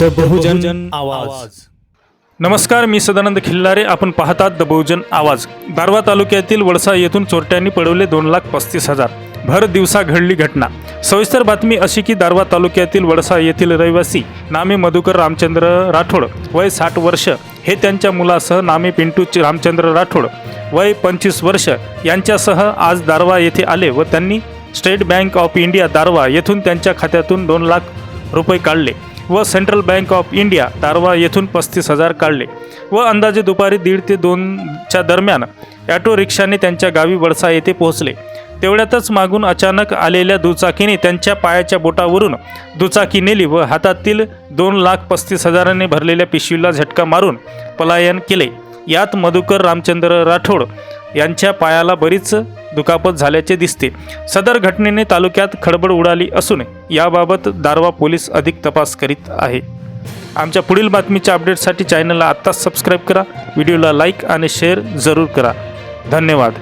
The बहुजन आवाज. नमस्कार मी सदानंद खिल्लारे. आपण पाहतात द बहुजन आवाज. दारवा तालुक्यातील वडसा येथून चोरट्यांनी पळवले दोन लाख पस्तीस हजार. भर दिवसा घडली घटना. सविस्तर बातमी अशी की दारवा तालुक्यातील वडसा येथील रहिवासी नामे मधुकर रामचंद्र राठोड वय साठ वर्ष. हे त्यांच्या मुलासह नामे पिंटू रामचंद्र राठोड वय पंचवीस वर्ष. यांच्यासह आज दारवा येथे आले व त्यांनी State Bank of India Darwha येथून त्यांच्या खात्यातून दोन लाख रुपये काढले. व Central Bank of India Darwha येथून पस्तीस हजार काढले व अंदाजे दुपारी दीड ते दोनच्या दरम्यान ॲटो रिक्षाने त्यांच्या गावी वडसा येथे पोहोचले. तेवढ्यातच मागून अचानक आलेल्या दुचाकीने त्यांच्या पायाच्या बोटावरून दुचाकी नेली व हातातील दोन लाख पस्तीस हजारांनी भरलेल्या पिशवीला झटका मारून पलायन केले. यात मधुकर रामचंद्र राठोड यांच्या पायाला बरीच दुखापत झाल्याचे दिसते. सदर घटनेने तालुक्यात खळबळ उडाली असून याबाबत दारवा पोलीस अधिक तपास करीत आहे. आमच्या पुढील बातमीच्या अपडेटसाठी चॅनलला आत्ताच सबस्क्राईब करा. व्हिडिओला लाईक आणि शेअर जरूर करा. धन्यवाद.